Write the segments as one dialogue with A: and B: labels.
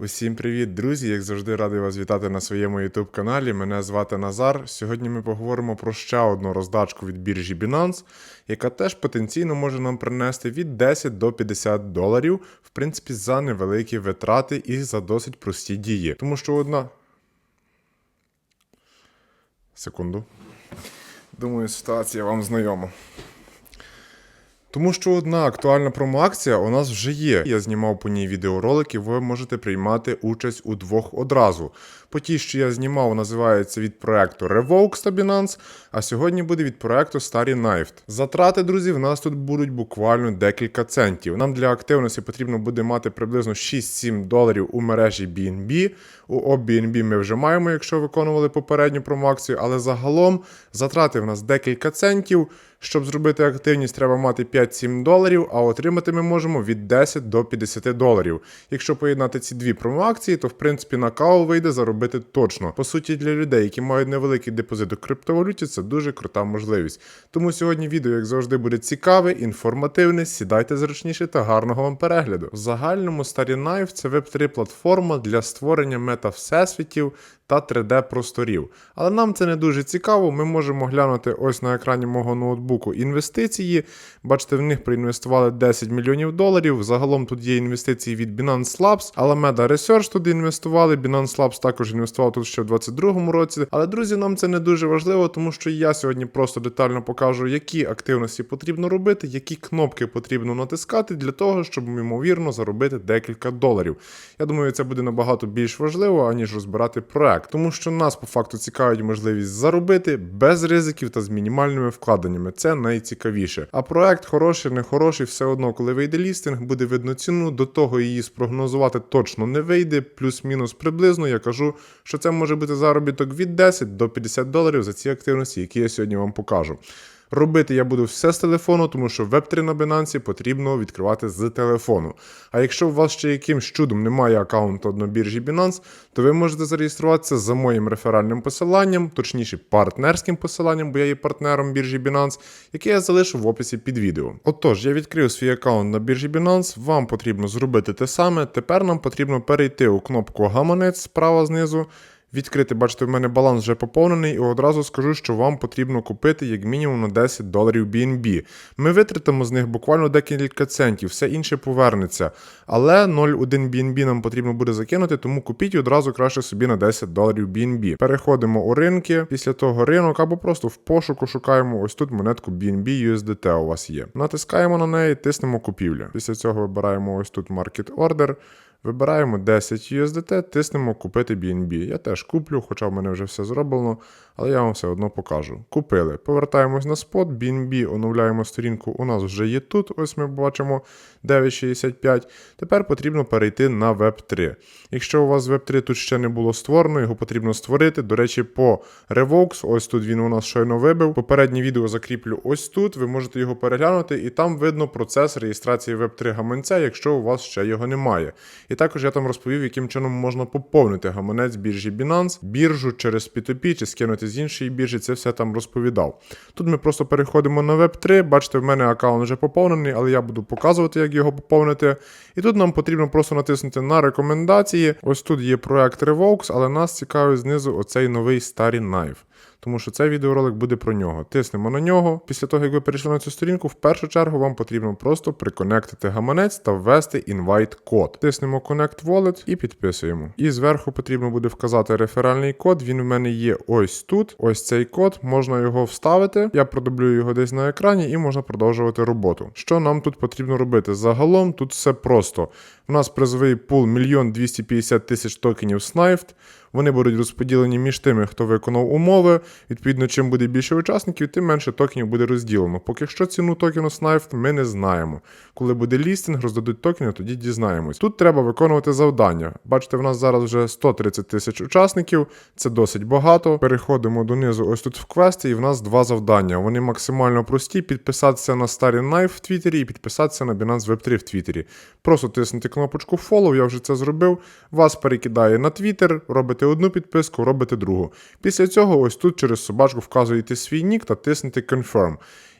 A: Усім привіт, друзі! Як завжди, радий вас вітати на своєму YouTube каналі. Мене звати Назар. Сьогодні ми поговоримо про ще одну роздачку від біржі Binance, яка теж потенційно може нам принести від 10 до 50 доларів, в принципі, за невеликі витрати і за досить прості дії. Тому що одна. Секунду. Думаю, ситуація вам знайома. Тому що одна актуальна промоакція у нас вже є. Я знімав по ній відеоролики, ви можете приймати участь у двох одразу. По тій, що я знімав, називається від проекту Revox та Binance, а сьогодні буде від проекту Starry Knife. Затрати, друзі, в нас тут будуть буквально декілька центів. Нам для активності потрібно буде мати приблизно 6-7 доларів у мережі BNB. У OBNB ми вже маємо, якщо виконували попередню промоакцію, але загалом затрати в нас декілька центів. Щоб зробити активність, треба мати 5-7 доларів, а отримати ми можемо від 10 до 50 доларів. Якщо поєднати ці дві промоакції, то в принципі на каву вийде заробити точно. По суті, для людей, які мають невеликий депозит у криптовалюті, це дуже крута можливість. Тому сьогодні відео, як завжди, буде цікаве, інформативне. Сідайте зручніше та гарного вам перегляду. В загальному Starry Knife – це веб-3 платформа для створення мета-всесвітів та 3D-просторів. Але нам це не дуже цікаво. Ми можемо глянути ось на екрані мого ноутбуку інвестиції. Бачите, в них проінвестували 10 мільйонів доларів. Загалом тут є інвестиції від Binance Labs, Alameda Research туди інвестували. Binance Labs також інвестував тут ще в 2022 році. Але друзі, нам це не дуже важливо, тому що я сьогодні просто детально покажу, які активності потрібно робити, які кнопки потрібно натискати для того, щоб ймовірно заробити декілька доларів. Я думаю, це буде набагато більш важливо, аніж розбирати проект, тому що нас по факту цікавить можливість заробити без ризиків та з мінімальними вкладеннями. Це найцікавіше. А проект хороший, не хороший, все одно, коли вийде лістинг, буде видно ціну. До того її спрогнозувати точно не вийде. Плюс-мінус приблизно. Я кажу, що це може бути заробіток від 10 до 50 доларів за ці активності, які я сьогодні вам покажу. Робити я буду все з телефону, тому що Web3 на Binance потрібно відкривати з телефону. А якщо у вас ще якимсь чудом немає аккаунту на біржі Binance, то ви можете зареєструватися за моїм реферальним посиланням, точніше партнерським посиланням, бо я є партнером біржі Binance, яке я залишу в описі під відео. Отож, я відкрив свій аккаунт на біржі Binance, вам потрібно зробити те саме. Тепер нам потрібно перейти у кнопку Гаманець справа знизу. Відкрити, бачите, в мене баланс вже поповнений, і одразу скажу, що вам потрібно купити як мінімум на 10 доларів BNB. Ми витратимо з них буквально декілька центів, все інше повернеться. Але 0,1 BNB нам потрібно буде закинути, тому купіть одразу краще собі на 10 доларів BNB. Переходимо у ринки, після того ринок, або просто в пошуку шукаємо ось тут монетку BNB USDT у вас є. Натискаємо на неї, тиснемо купівля. Після цього вибираємо ось тут Market Order. Вибираємо 10 USDT, тиснемо купити BNB. Я теж куплю, хоча в мене вже все зроблено, але я вам все одно покажу. Купили. Повертаємось на спот, BNB, оновляємо сторінку. У нас вже є тут. Ось ми бачимо 9.65. Тепер потрібно перейти на Web3. Якщо у вас Web3 тут ще не було створено, його потрібно створити. До речі, по Revox, ось тут він у нас щойно вибив. Попереднє відео закріплю ось тут. Ви можете його переглянути, і там видно процес реєстрації Web3 гаманця, якщо у вас ще його немає. І також я там розповів, яким чином можна поповнити гаманець біржі Binance, біржу через P2P чи скинути з іншої біржі, це все там розповідав. Тут ми просто переходимо на Web3. Бачите, в мене аккаунт вже поповнений, але я буду показувати, як його поповнити. І тут нам потрібно просто натиснути на рекомендації. Ось тут є проект Revox, але нас цікавить знизу оцей новий Starry Knife. Тому що цей відеоролик буде про нього. Тиснемо на нього. Після того, як ви перейшли на цю сторінку, в першу чергу вам потрібно просто приконектити гаманець та ввести invite код. Тиснемо Connect Wallet і підписуємо. І зверху потрібно буде вказати реферальний код. Він в мене є ось тут. Ось цей код. Можна його вставити. Я продублюю його десь на екрані і можна продовжувати роботу. Що нам тут потрібно робити? Загалом тут все просто. У нас призовий пул 1 250 тисяч токенів SNIFT. Вони будуть розподілені між тими, хто виконав умови. Відповідно, чим буде більше учасників, тим менше токенів буде розділено. Поки що ціну токену SNIFT ми не знаємо. Коли буде лістинг, роздадуть токени, тоді дізнаємось. Тут треба виконувати завдання. Бачите, в нас зараз вже 130 тисяч учасників, це досить багато. Переходимо донизу, ось тут в квести, і в нас два завдання. Вони максимально прості: підписатися на Starry Knife в Твіттері і підписатися на Binance Web3 в Твіттері. Просто тиснути кнопочку Follow, я вже це зробив. Вас перекидає на Twitter, робите одну підписку, робите другу. Після цього, ось тут через собачку вказуєте свій нік та тиснете Confirm.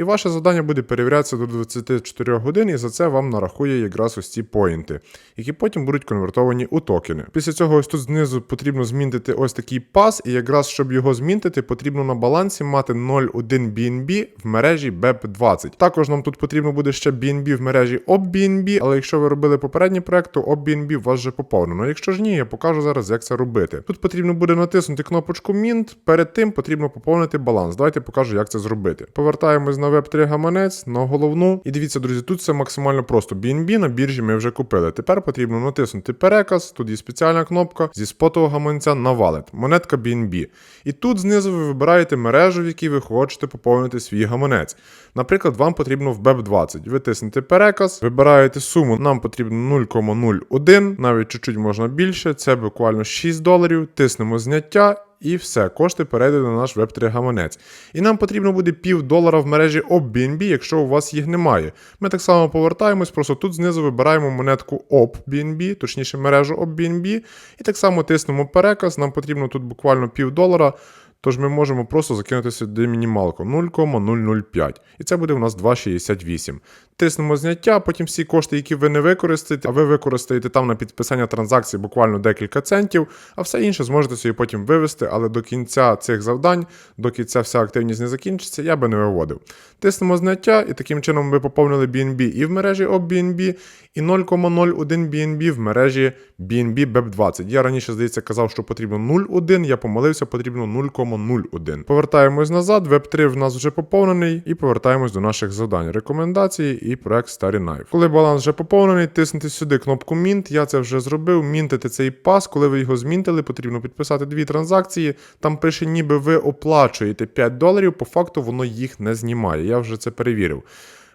A: І ваше завдання буде перевірятися до 24 годин, і за це вам нарахує якраз ось ці поінти, які потім будуть конвертовані у токени. Після цього ось тут знизу потрібно змінити ось такий пас, і якраз щоб його змінити, потрібно на балансі мати 0,1 BNB в мережі BEP20. Також нам тут потрібно буде ще BNB в мережі OpBNB, але якщо ви робили попередній проект, то OpBNB у вас вже поповнено. Якщо ж ні, я покажу зараз, як це робити. Тут потрібно буде натиснути кнопочку Mint. Перед тим потрібно поповнити баланс. Давайте покажу, як це зробити. Повертаємось на Web3 гаманець, на головну. І дивіться, друзі, тут все максимально просто. BNB на біржі ми вже купили. Тепер потрібно натиснути переказ. Тут є спеціальна кнопка зі спотового гаманця на валет. Монетка BNB. І тут знизу ви вибираєте мережу, в якій ви хочете поповнити свій гаманець. Наприклад, вам потрібно в BEP20. Ви тиснете переказ, вибираєте суму, нам потрібно 0,01, навіть чуть-чуть можна більше, це буквально 6 доларів. Тиснемо зняття. І все, кошти перейдуть на наш Web3 гаманець. І нам потрібно буде пів долара в мережі OpBNB, якщо у вас їх немає. Ми так само повертаємось, просто тут знизу вибираємо монетку OpBNB, точніше мережу OpBNB, і так само тиснемо переказ. Нам потрібно тут буквально пів долара. Тож ми можемо просто закинути сюди мінімалку 0,005. І це буде у нас 2,68. Тиснемо зняття, потім всі кошти, які ви не використаєте, а ви використаєте там на підписання транзакції буквально декілька центів, а все інше зможете собі потім вивести, але до кінця цих завдань, доки ця вся активність не закінчиться, я би не виводив. Тиснемо зняття, і таким чином ми поповнили BNB і в мережі OpBNB, і 0,01 BNB в мережі BNB BEP20. Я раніше, здається, казав, що потрібно 0,1, я помилився, потрібно 0,01. Повертаємось назад, Web3 в нас вже поповнений, і повертаємось до наших завдань. Рекомендації і проект Starry Knife. Коли баланс вже поповнений, тиснете сюди кнопку Mint. Я це вже зробив. Мінтите цей пас. Коли ви його змінтили, потрібно підписати дві транзакції. Там пише, ніби ви оплачуєте 5 доларів, по факту воно їх не знімає. Я вже це перевірив.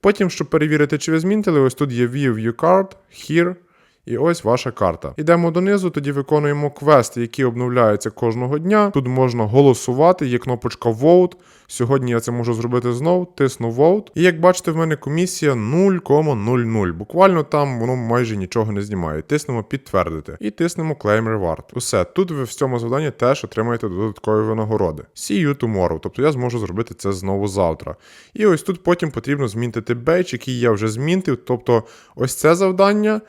A: Потім, щоб перевірити, чи ви змінтили, ось тут є View View Card, Here. І ось ваша карта. Йдемо донизу, тоді виконуємо квести, які обновляються кожного дня. Тут можна голосувати, є кнопочка Vote. Сьогодні я це можу зробити знов, тисну Vote. І як бачите, в мене комісія 0,00. Буквально там воно майже нічого не знімає. Тиснемо підтвердити. І тиснемо Claim Reward. Усе, тут ви в цьому завданні теж отримаєте додаткові винагороди. See you tomorrow, тобто я зможу зробити це знову завтра. І ось тут потім потрібно змінити бейдж, який я вже змінтив. Тобто, ось це завдання.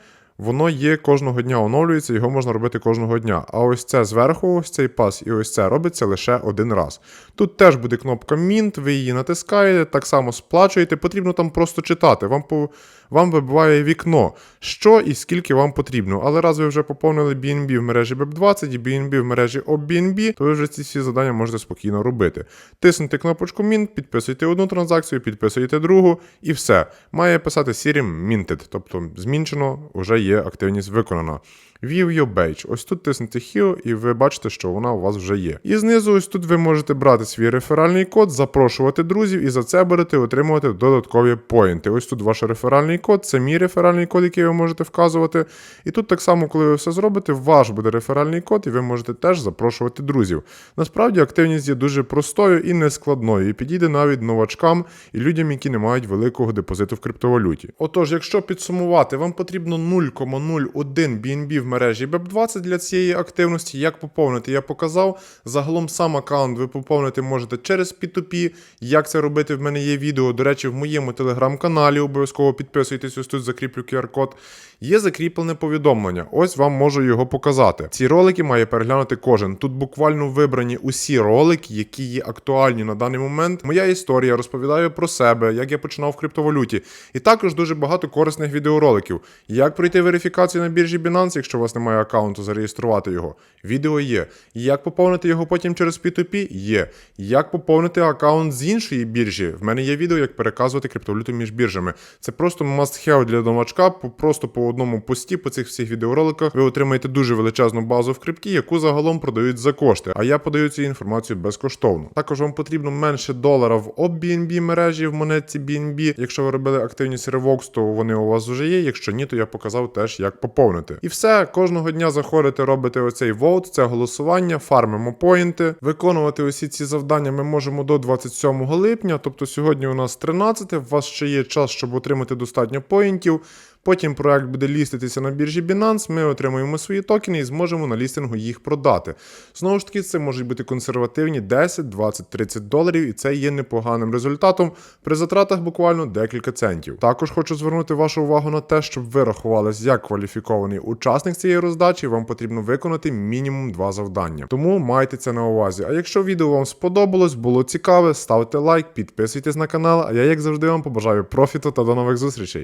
A: Воно є кожного дня оновлюється, його можна робити кожного дня. А ось це зверху, ось цей пас, і ось це робиться лише один раз. Тут теж буде кнопка Mint, ви її натискаєте, так само сплачуєте. Потрібно там просто читати. Вам по вам вибиває вікно, що і скільки вам потрібно. Але раз ви вже поповнили BNB в мережі BEP20 і BNB в мережі OpBNB, то ви вже ці всі завдання можете спокійно робити. Тиснете кнопочку Mint, підписуєте одну транзакцію, підписуєте другу, і все. Має писати сірім Minted, тобто змінчено, вже є активність виконана. View your badge. Ось тут тиснете Here, і ви бачите, що вона у вас вже є. І знизу, ось тут ви можете брати свій реферальний код, запрошувати друзів, і за це будете отримувати додаткові поінти. Ось тут ваш реферальний код, це мій реферальний код, який ви можете вказувати. І тут так само, коли ви все зробите, ваш буде реферальний код, і ви можете теж запрошувати друзів. Насправді активність є дуже простою і нескладною, і підійде навіть новачкам і людям, які не мають великого депозиту в криптовалюті. Отож, якщо підсумувати, вам потрібно 0,01 BNB в мережі BEP20 для цієї активності. Як поповнити, я показав. Загалом сам аккаунт ви поповнити можете через P2P. Як це робити, в мене є відео. До речі, в моєму телеграм-каналі обов'язково підписуйтесь, ось тут закріплю QR-код. Є закріплене повідомлення. Ось вам можу його показати. Ці ролики має переглянути кожен. Тут буквально вибрані усі ролики, які є актуальні на даний момент. Моя історія розповідаю про себе, як я починав в криптовалюті. І також дуже багато корисних відеороликів. Як пройти верифікацію на біржі Binance, якщо у вас немає аккаунту, зареєструвати його. Відео є. Як поповнити його потім через P2P? Є. Як поповнити аккаунт з іншої біржі? В мене є відео, як переказувати криптовалюту між біржами. Це просто must-have для новачка, по- просто по одному пості, по цих всіх відеороликах, ви отримаєте дуже величезну базу в крипті, яку загалом продають за кошти. А я подаю цю інформацію безкоштовно. Також вам потрібно менше долара в OpBNB мережі в монетці BNB. Якщо ви робили активність Revox, то вони у вас вже є. Якщо ні, то я показав теж, як поповнити. І все, кожного дня заходити, робити оцей волт, це голосування, фармимо поінти. Виконувати усі ці завдання ми можемо до 27 липня. Тобто сьогодні у нас 13, у вас ще є час, щоб отримати достатньо поінтів. Потім проект буде ліститися на біржі Binance, ми отримуємо свої токени і зможемо на лістингу їх продати. Знову ж таки, це можуть бути консервативні 10, 20, 30 доларів, і це є непоганим результатом при затратах буквально декілька центів. Також хочу звернути вашу увагу на те, щоб ви рахувались як кваліфікований учасник цієї роздачі, вам потрібно виконати мінімум два завдання. Тому майте це на увазі. А якщо відео вам сподобалось, було цікаве, ставте лайк, підписуйтесь на канал. А я, як завжди, вам побажаю профіту та до нових зустрічей.